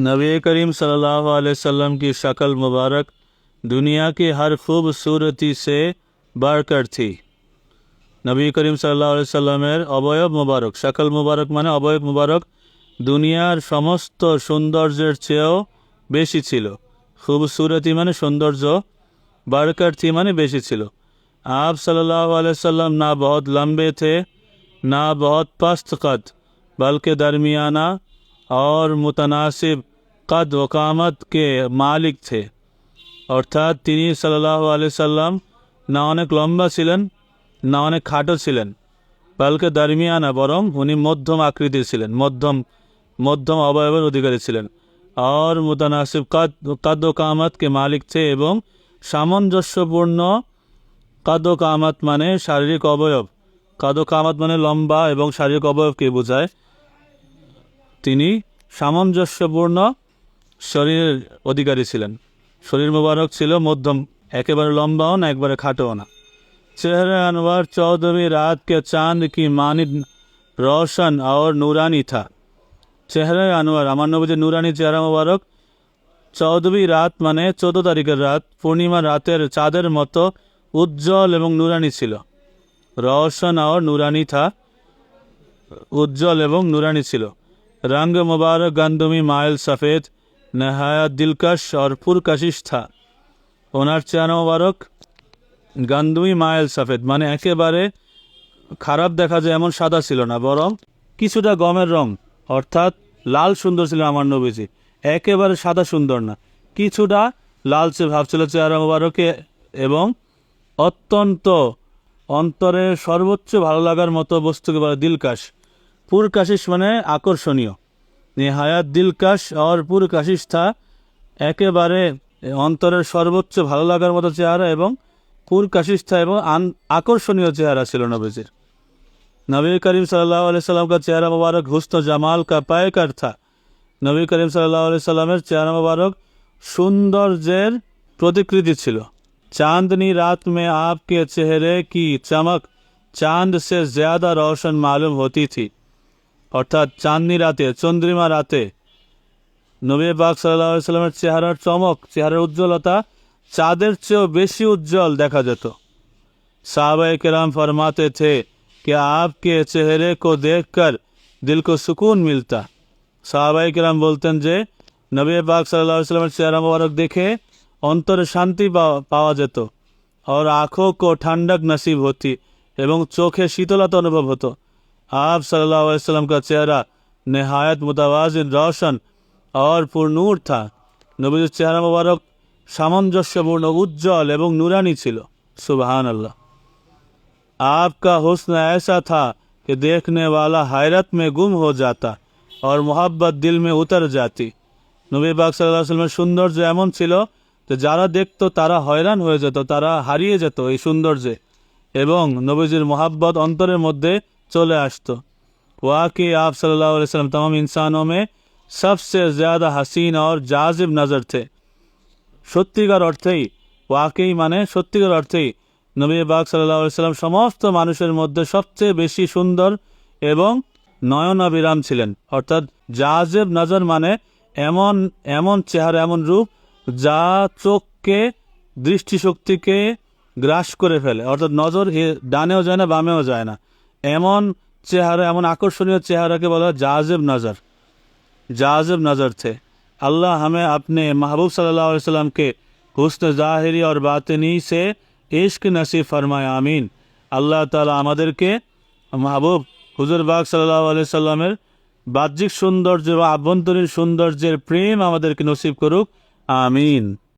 नबी करीम सल्लल्लाहु अलैहि वसल्लम की शक्ल मुबारक दुनिया की हर खूबसूरती से बढ़कर थी নবী করিম সাল্লাহ সাল্লামের অবয়ব মুবারক শাকল মুবারক মানে অবয়ব মুবারক দুনিয়ার সমস্ত সৌন্দর্যের চেয়েও বেশি ছিল খুবসুরতি মানে সৌন্দর্য বারকার থি মানে বেশি ছিল आप सल्लल्लाहु अलैहि वसल्लम ना बहुत लंबे थे ना बहुत पस्त कद बल्कि दरमियाना और मुतनासिब कद वकामत के मालिक थे অর্থাৎ তিনি সাল্লাহ আলি সাল্লাম না অনেক লম্বা ছিলেন না অনেক খাটো ছিলেন বালকে দারমিয়ানা বরং উনি মধ্যম আকৃতির ছিলেন মধ্যম মধ্যম অবয়বের অধিকারী ছিলেন আর মুতানাসিব কাদ কাদ্য কামাতকে মালিক থে এবং সামঞ্জস্যপূর্ণ কাদ্য কামাত মানে শারীরিক অবয়ব কাদ্য কামাত মানে লম্বা এবং শারীরিক অবয়বকে বোঝায় তিনি সামঞ্জস্যপূর্ণ শরীরের অধিকারী ছিলেন। শরীর মোবারক ছিল মধ্যম, একেবারে লম্বাও না, একবারে খাটোও না। চেহারা আনোয়ার চৌধুরী, রাত কে চাঁদ কি মানি রোশন আর নুরানি থা। চেহারা আনোয়ার, আমার নবীজি নুরানি চেহারা মোবারক, চৌধুরী রাত মানে চোদ্দ তারিখের রাত, পূর্ণিমা রাতের চাঁদের মতো উজ্জ্বল এবং নুরানি ছিল। রওশন আর নুরানি থা, উজ্জ্বল এবং নুরানি ছিল। রঙ মুবারক গন্দমি মাইল সফেদ নেহায়া দিলকশ আর পুরকশিস থা ওনার চেহারা মোবারক গান্দুই মাইল সফেদ মানে একেবারে খারাপ দেখা যায় এমন সাদা ছিল না বরং কিছুটা গমের রং অর্থাৎ লাল সুন্দর ছিল আমার নবীজি একেবারে সাদা সুন্দর না কিছুটা লালচে ভাব ছিল চেহারা মোবারকে এবং অত্যন্ত অন্তরে সর্বোচ্চ ভালো লাগার মতো বস্তুকে বলে দিলকাশ পুরকাশিস মানে আকর্ষণীয়। নেহায়াত দিলকাশ আর পুরকাশিস থা একেবারে অন্তরের সর্বোচ্চ ভালো লাগার মতো চেহারা এবং পুরকাশিস থা এবং আকর্ষণীয় চেহারা ছিল নবীজির। নবী করিম সাল্লাহ সাল্লাম কা চেহারা মুবারক, হুস্ত, জামাল কা পায়কার থা। নবী করিম সাল্লাহ সাল্লামের চেহারা মুবারক সৌন্দর্যের প্রতিকৃতি ছিল। চাঁদনি রাত মে আপকে চেহরে কি চমক, চাঁদ সে জ্যাদা রোশন মালুম হতি থি। অর্থাৎ চাঁদনি রাতে চন্দ্রিমা রাতে নবী পাক সাল্লাহ সাল্লামের চেহারার চমক চেহারার উজ্জ্বলতা চাঁদের চেয়েও বেশি উজ্জ্বল দেখা যেত साहब कराम फरमाते थे कि आपके चेहरे को देखकर दिल को सुकून मिलता সাহাবাই কেরাম বলতেন যে নবী পাক সাল্লাহ সাল্লামের চেহারা মোবারক দেখে অন্তরে শান্তি পাওয়া পাওয়া যেত আর আঁখো কো ঠান্ডক নসিব হতি এবং চোখে শীতলতা অনুভব হতো आप सल्लल्लाहु अलैहि वसल्लम का चेहरा नहायत मुतवाजिन रोशन और पुरनूर था নবীর চেহারা মোবারক সামঞ্জস্যপূর্ণ উজ্জ্বল এবং নুরানি ছিল সুবহান আল্লাহ आपका हुस्न ऐसा था कि देखने वाला हैरत में गुम हो जाता और मोहब्बत दिल में उतर जाती নবী পাক সাল্লাহ সাল্লামের সৌন্দর্য এমন ছিল যে যারা দেখতো তারা হয়রান হয়ে যেত তারা হারিয়ে যেত এই সৌন্দর্যে এবং নবীজির মোহাব্বত অন্তরের মধ্যে চলে আসতো वाकई आप सल्लल्लाहु अलैहि वसल्लम तमाम इंसानों में सबसे ज़्यादा हसीन और जाजिब नज़र थे সত্যিকার অর্থেই ওয়াকেই মানে সত্যিকার অর্থেই নবী বাগ সাল্লাহ সাল্লাম সমস্ত মানুষের মধ্যে সবচেয়ে বেশি সুন্দর এবং নয়নাবিরাম ছিলেন অর্থাৎ জাজেব নজর মানে এমন এমন চেহারা এমন রূপ যা চোখকে দৃষ্টিশক্তিকে গ্রাস করে ফেলে অর্থাৎ নজর এ- ডানেও যায় না বামেও যায় না এমন চেহারা এমন আকর্ষণীয় চেহারাকে বলা হয় জাজেব নজর जाजिब नज़र थे अल्लाह हमें अपने महबूब सल्लल्लाहु अलैहि वसल्लम के हुस्न ज़ाहिरी और बातिनी से इश्क नसीब फरमाए आमीन আল্লাহ তালা আমাদেরকে মাহবুব হুজুর বাগ সাল্লাহ আলাই সাল্লামের বাহ্যিক সৌন্দর্য বা আভ্যন্তরীণ সৌন্দর্যের প্রেম আমাদেরকে নসিব করুক আমিন